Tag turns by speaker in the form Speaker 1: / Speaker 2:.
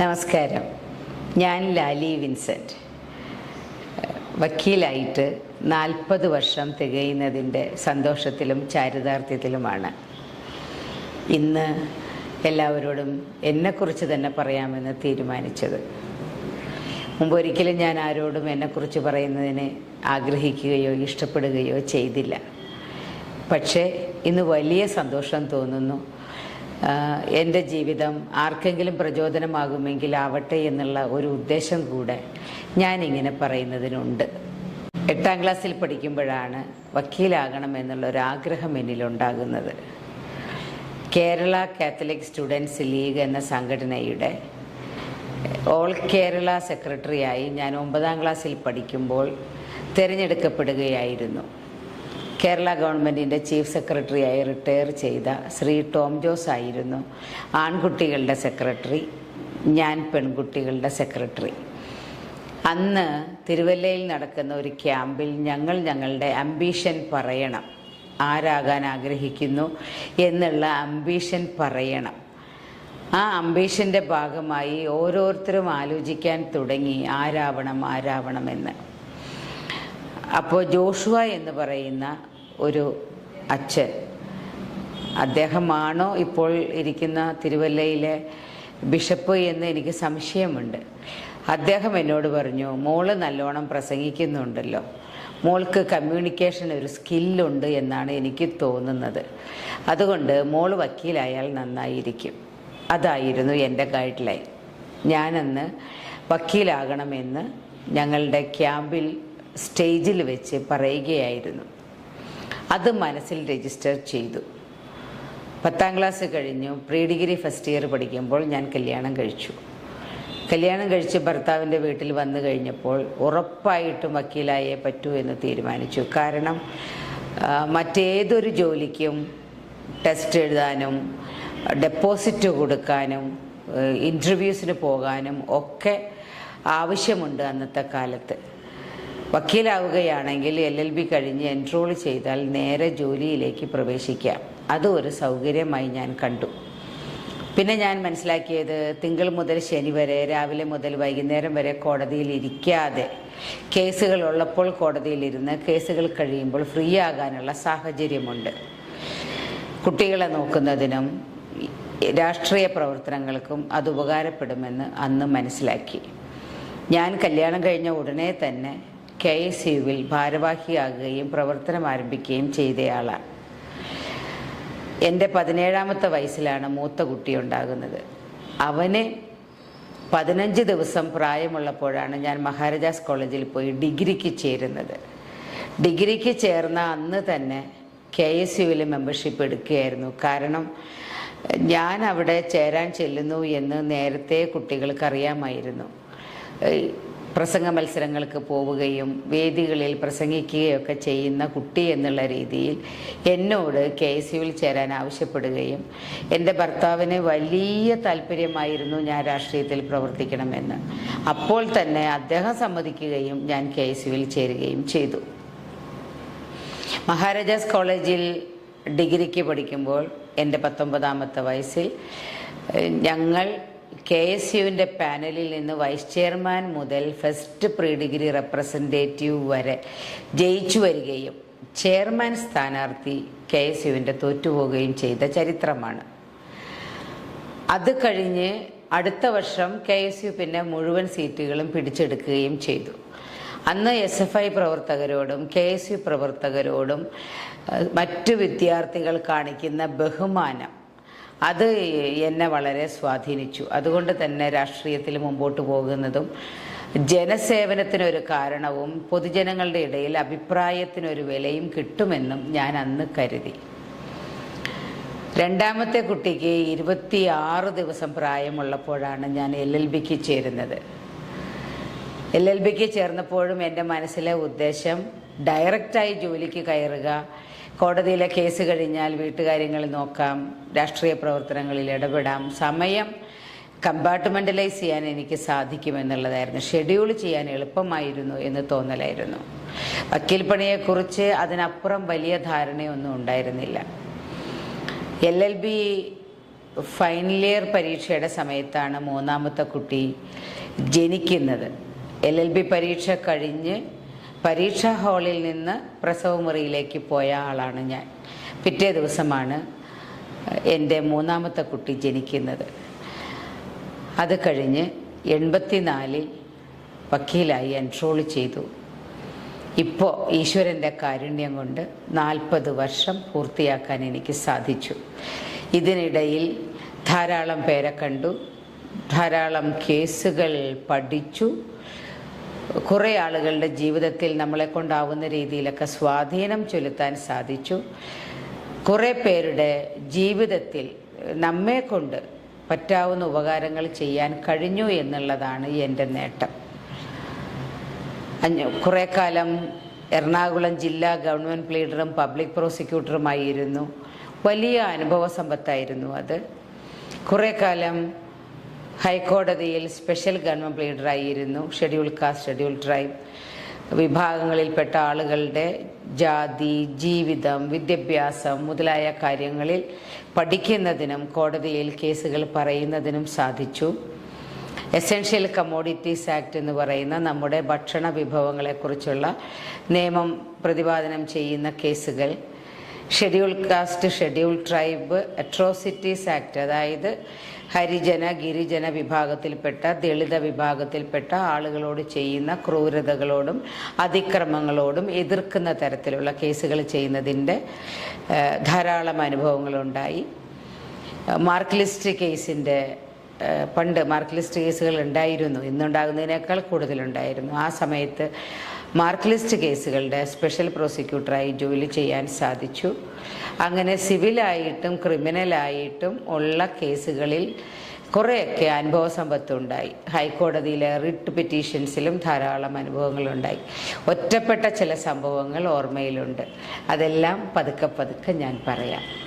Speaker 1: നമസ്കാരം. ഞാൻ ലാലി വിൻസെന്റ് വക്കീലായിട്ട് നാൽപ്പത് വർഷം തികയുന്നതിന്റെ സന്തോഷത്തിലും ചാരിതാർത്ഥ്യത്തിലുമാണ്. ഇന്ന് എല്ലാവരോടും എന്നെക്കുറിച്ച് തന്നെ പറയാമെന്ന് തീരുമാനിച്ചത്. മുമ്പ് ഒരിക്കലും ഞാൻ ആരോടും എന്നെക്കുറിച്ച് പറയുന്നതിന് ആഗ്രഹിക്കുകയോ ഇഷ്ടപ്പെടുകയോ ചെയ്തില്ല. പക്ഷേ ഇന്ന് വലിയ സന്തോഷം തോന്നുന്നു. എന്റെ ജീവിതം ആർക്കെങ്കിലും പ്രചോദനമാകുമെങ്കിൽ ആവട്ടെ എന്നുള്ള ഒരു ഉദ്ദേശം കൂടെ ഞാനിങ്ങനെ പറയുന്നതിനുണ്ട്. എട്ടാം ക്ലാസ്സിൽ പഠിക്കുമ്പോഴാണ് വക്കീലാകണം എന്നുള്ള ഒരു ആഗ്രഹം എന്നിലുണ്ടാകുന്നത്. കേരള കാത്തലിക് സ്റ്റുഡൻസ് ലീഗ് എന്ന സംഘടനയുടെ ഓൾ കേരള സെക്രട്ടറിയായി ഞാൻ ഒമ്പതാം ക്ലാസ്സിൽ പഠിക്കുമ്പോൾ തിരഞ്ഞെടുക്കപ്പെടുകയായിരുന്നു. കേരള ഗവൺമെന്റിന്റെ ചീഫ് സെക്രട്ടറിയായി റിട്ടയർ ചെയ്ത ശ്രീ ടോം ജോസ് ആയിരുന്നു ആൺകുട്ടികളുടെ സെക്രട്ടറി ഞാൻ പെൺകുട്ടികളുടെ സെക്രട്ടറി. അന്ന് തിരുവല്ലയിൽ നടക്കുന്ന ഒരു ക്യാമ്പിൽ ഞങ്ങൾ ഞങ്ങളുടെ അംബീഷൻ പറയണം. ആരാകാൻ ആഗ്രഹിക്കുന്നു എന്നുള്ള അംബീഷൻ പറയണം. ആ അംബീഷന്റെ ഭാഗമായി ഓരോരുത്തരും ആലോചിക്കാൻ തുടങ്ങി ആരാവണം ആരാവണമെന്ന് അപ്പോൾ ജോഷുവ എന്ന് പറയുന്ന ഒരു അച്ഛൻ. അദ്ദേഹമാണോ ഇപ്പോൾ ഇരിക്കുന്ന തിരുവല്ലയിലെ ബിഷപ്പ് എന്ന് എനിക്ക് സംശയമുണ്ട്. അദ്ദേഹം എന്നോട് പറഞ്ഞു മോൾ നല്ലോണം പ്രസംഗിക്കുന്നുണ്ടല്ലോ. മോൾക്ക് കമ്മ്യൂണിക്കേഷൻ ഒരു സ്കില്ലുണ്ട് എന്നാണ് എനിക്ക് തോന്നുന്നത്. അതുകൊണ്ട് മോൾ വക്കീലായാൽ നന്നായിരിക്കും. അതായിരുന്നു എന്റെ ഗൈഡ് ലൈൻ ഞാനന്ന് വക്കീലാകണമെന്ന് ഞങ്ങളുടെ ക്യാമ്പിൽ സ്റ്റേജിൽ വെച്ച് പറയുകയായിരുന്നു. അത് മനസ്സിൽ രജിസ്റ്റർ ചെയ്തു. പത്താം ക്ലാസ് കഴിഞ്ഞു. പ്രീ ഡിഗ്രി ഫസ്റ്റ് ഇയർ പഠിക്കുമ്പോൾ ഞാൻ കല്യാണം കഴിച്ചു. കല്യാണം കഴിച്ച് ഭർത്താവിന്റെ വീട്ടിൽ വന്നു കഴിഞ്ഞപ്പോൾ ഉറപ്പായിട്ടും വക്കീലായേ പറ്റൂ എന്ന് തീരുമാനിച്ചു. കാരണം മറ്റേതൊരു ജോലിക്കും ടെസ്റ്റ് എഴുതാനും ഡെപ്പോസിറ്റ് കൊടുക്കാനും ഇന്റർവ്യൂസിന് പോകാനും ഒക്കെ ആവശ്യമുണ്ട് അന്നത്തെ കാലത്ത്. വക്കീലാവുകയാണെങ്കിൽ എൽ എൽ ബി കഴിഞ്ഞ് എൻറോൾ ചെയ്താൽ നേരെ ജോലിയിലേക്ക് പ്രവേശിക്കാം. അതും ഒരു സൗകര്യമായി ഞാൻ കണ്ടു. പിന്നെ ഞാൻ മനസ്സിലാക്കിയത് തിങ്കൾ മുതൽ ശനി വരെ രാവിലെ മുതൽ വൈകുന്നേരം വരെ കോടതിയിൽ ഇരിക്കാതെ കേസുകൾ ഉള്ളപ്പോൾ കോടതിയിലിരുന്ന് കേസുകൾ കഴിയുമ്പോൾ ഫ്രീ ആകാനുള്ള സാഹചര്യമുണ്ട്. കുട്ടികളെ നോക്കുന്നതിനും രാഷ്ട്രീയ പ്രവർത്തനങ്ങൾക്കും അത് ഉപകാരപ്പെടുമെന്ന് അന്ന് മനസ്സിലാക്കി. ഞാൻ കല്യാണം കഴിഞ്ഞ ഉടനെ തന്നെ കെ എസ് യുവിൽ ഭാരവാഹിയാകുകയും പ്രവർത്തനം ആരംഭിക്കുകയും ചെയ്തയാളാണ് എന്റെ പതിനേഴാമത്തെ വയസ്സിലാണ് മൂത്ത കുട്ടി ഉണ്ടാകുന്നത് അവന് പതിനഞ്ച് ദിവസം പ്രായമുള്ളപ്പോഴാണ് ഞാൻ മഹാരാജാസ് കോളേജിൽ പോയി ഡിഗ്രിക്ക് ചേരുന്നത്. ഡിഗ്രിക്ക് ചേർന്ന അന്ന് തന്നെ കെ എസ് യുവിൽ മെമ്പർഷിപ്പ് എടുക്കുകയായിരുന്നു. കാരണം ഞാൻ അവിടെ ചേരാൻ ചെല്ലുന്നു എന്ന് നേരത്തെ കുട്ടികൾക്ക് അറിയാമായിരുന്നു ഏയ് പ്രസംഗ മത്സരങ്ങൾക്ക് പോവുകയും വേദികളിൽ പ്രസംഗിക്കുകയൊക്കെ ചെയ്യുന്ന കുട്ടി എന്നുള്ള രീതിയിൽ എന്നോട് കെ എസ് യുവിൽ ചേരാൻ ആവശ്യപ്പെടുകയും എന്റെ ഭർത്താവിന് വലിയ താല്പര്യമായിരുന്നു ഞാൻ രാഷ്ട്രീയത്തിൽ പ്രവർത്തിക്കണമെന്ന്. അപ്പോൾ തന്നെ അദ്ദേഹം സമ്മതിക്കുകയും ഞാൻ കെ എസ് യുവിൽ ചേരുകയും ചെയ്തു. മഹാരാജാസ് കോളേജിൽ ഡിഗ്രിക്ക് പഠിക്കുമ്പോൾ എന്റെ പത്തൊമ്പതാമത്തെ വയസ്സിൽ ഞങ്ങൾ കെ എസ് യുവിന്റെ പാനലിൽ നിന്ന് വൈസ് ചെയർമാൻ മുതൽ ഫസ്റ്റ് പ്രീ ഡിഗ്രി റെപ്രസെന്റേറ്റീവ് വരെ ജയിച്ചു വരികയും ചെയർമാൻ സ്ഥാനാർത്ഥി കെ എസ് യുവിന്റെ തോറ്റുപോവുകയും ചെയ്ത ചരിത്രമാണ്. അത് കഴിഞ്ഞ് അടുത്ത വർഷം കെ എസ് യു പിന്നെ മുഴുവൻ സീറ്റുകളും പിടിച്ചെടുക്കുകയും ചെയ്തു. അന്ന് എസ് എഫ് ഐ പ്രവർത്തകരോടും കെ എസ് യു പ്രവർത്തകരോടും മറ്റു വിദ്യാർത്ഥികൾ കാണിക്കുന്ന ബഹുമാനം അത് എന്നെ വളരെ സ്വാധീനിച്ചു. അതുകൊണ്ട് തന്നെ രാഷ്ട്രീയത്തിൽ മുമ്പോട്ട് പോകുന്നതും ജനസേവനത്തിനൊരു കാരണവും പൊതുജനങ്ങളുടെ ഇടയിൽ അഭിപ്രായത്തിനൊരു വിലയും കിട്ടുമെന്നും ഞാൻ അന്ന് കരുതി. രണ്ടാമത്തെ കുട്ടിക്ക് ഇരുപത്തി ആറ് ദിവസം പ്രായമുള്ളപ്പോഴാണ് ഞാൻ എൽ എൽ ബിക്ക് ചേരുന്നത്. എൽ എൽ ബിക്ക് ചേർന്നപ്പോഴും എന്റെ മനസ്സിലെ ഉദ്ദേശം ഡയറക്റ്റായി ജോലിക്ക് കയറുക കോടതിയിലെ കേസ് കഴിഞ്ഞാൽ വീട്ടുകാര്യങ്ങൾ നോക്കാം രാഷ്ട്രീയ പ്രവർത്തനങ്ങളിൽ ഇടപെടാം സമയം കമ്പാർട്ട്മെന്റലൈസ് ചെയ്യാൻ എനിക്ക് സാധിക്കുമെന്നുള്ളതായിരുന്നു ഷെഡ്യൂൾ ചെയ്യാൻ എളുപ്പമായിരുന്നു എന്ന് തോന്നലായിരുന്നു. വക്കീൽ പണിയെക്കുറിച്ച് അതിനപ്പുറം വലിയ ധാരണയൊന്നും ഉണ്ടായിരുന്നില്ല. L L B final year പരീക്ഷയുടെ സമയത്താണ് മൂന്നാമത്തെ കുട്ടി ജനിക്കുന്നത്. എൽ എൽ ബി പരീക്ഷ കഴിഞ്ഞ് പരീക്ഷാ ഹാളിൽ നിന്ന് പ്രസവമുറിയിലേക്ക് പോയ ആളാണ് ഞാൻ. പിറ്റേ ദിവസമാണ് എന്റെ മൂന്നാമത്തെ കുട്ടി ജനിക്കുന്നത്. അത് കഴിഞ്ഞ് എൺപത്തിനാലിൽ വക്കീലായി എൻറോൾ ചെയ്തു. ഇപ്പോൾ ഈശ്വരന്റെ കാരുണ്യം കൊണ്ട് നാൽപ്പത് വർഷം പൂർത്തിയാക്കാൻ എനിക്ക് സാധിച്ചു. ഇതിനിടയിൽ ധാരാളം പേരെ കണ്ടു ധാരാളം കേസുകൾ പഠിച്ചു കുറേ ആളുകളുടെ ജീവിതത്തിൽ നമ്മളെ കൊണ്ടാവുന്ന രീതിയിലൊക്കെ സ്വാധീനം ചെലുത്താൻ സാധിച്ചു. കുറേ പേരുടെ ജീവിതത്തിൽ നമ്മെ കൊണ്ട് പറ്റാവുന്ന ഉപകാരങ്ങൾ ചെയ്യാൻ കഴിഞ്ഞു എന്നുള്ളതാണ് എന്റെ നേട്ടം. കുറേ കാലം എറണാകുളം ജില്ലാ ഗവൺമെന്റ് ലീഡറും പബ്ലിക് പ്രോസിക്യൂട്ടറുമായിരുന്നു. വലിയ അനുഭവ സമ്പത്തായിരുന്നു അത്. കുറേ കാലം ഹൈക്കോടതിയിൽ സ്പെഷ്യൽ ഗവൺമെന്റ് പ്ലീഡറായിരുന്നു ഷെഡ്യൂൾ കാസ്റ്റ് ഷെഡ്യൂൾ ട്രൈബ്. വിഭാഗങ്ങളിൽപ്പെട്ട ആളുകളുടെ ജാതി ജീവിതം വിദ്യാഭ്യാസം മുതലായ കാര്യങ്ങളിൽ പഠിക്കുന്നതിനും കോടതിയിൽ കേസുകൾ പറയുന്നതിനും സാധിച്ചു. എസെൻഷ്യൽ കമ്മോഡിറ്റീസ് ആക്ട് എന്ന് പറയുന്ന നമ്മുടെ ഭക്ഷണ വിഭവങ്ങളെക്കുറിച്ചുള്ള നിയമം പ്രതിപാദനം ചെയ്യുന്ന കേസുകൾ. Schedule caste schedule tribe atrocities act അതായത് ഹരിജന ഗിരിജന വിഭാഗത്തിൽപ്പെട്ട ദളിത വിഭാഗത്തിൽപ്പെട്ട ആളുകളോട് ചെയ്യുന്ന ക്രൂരതകളോടും അതിക്രമങ്ങളോടും എതിർക്കുന്ന തരത്തിലുള്ള കേസുകൾ ചെയ്യുന്നതിന്റെ ധാരാളം അനുഭവങ്ങളുണ്ടായി. മാർക്ക് ലിസ്റ്റ് കേസിന്റെ പണ്ട് മാർക്ക് ലിസ്റ്റ് കേസുകൾ ഉണ്ടായിരുന്നു. ഇന്നുണ്ടാകുന്നതിനേക്കാൾ കൂടുതലുണ്ടായിരുന്നു. ആ സമയത്ത് മാർക്ക് ലിസ്റ്റ് കേസുകളുടെ സ്പെഷ്യൽ പ്രോസിക്യൂട്ടറായി ജോലി ചെയ്യാൻ സാധിച്ചു. അങ്ങനെ സിവിലായിട്ടും ക്രിമിനലായിട്ടും ഉള്ള കേസുകളിൽ കുറേയൊക്കെ അനുഭവ സമ്പത്തുണ്ടായി. ഹൈക്കോടതിയിലെ റിട്ട് പെറ്റീഷൻസിലും ധാരാളം അനുഭവങ്ങളുണ്ടായി. ഒറ്റപ്പെട്ട ചില സംഭവങ്ങൾ ഓർമ്മയിലുണ്ട്. അതെല്ലാം പതുക്കെ പതുക്കെ ഞാൻ പറയാം.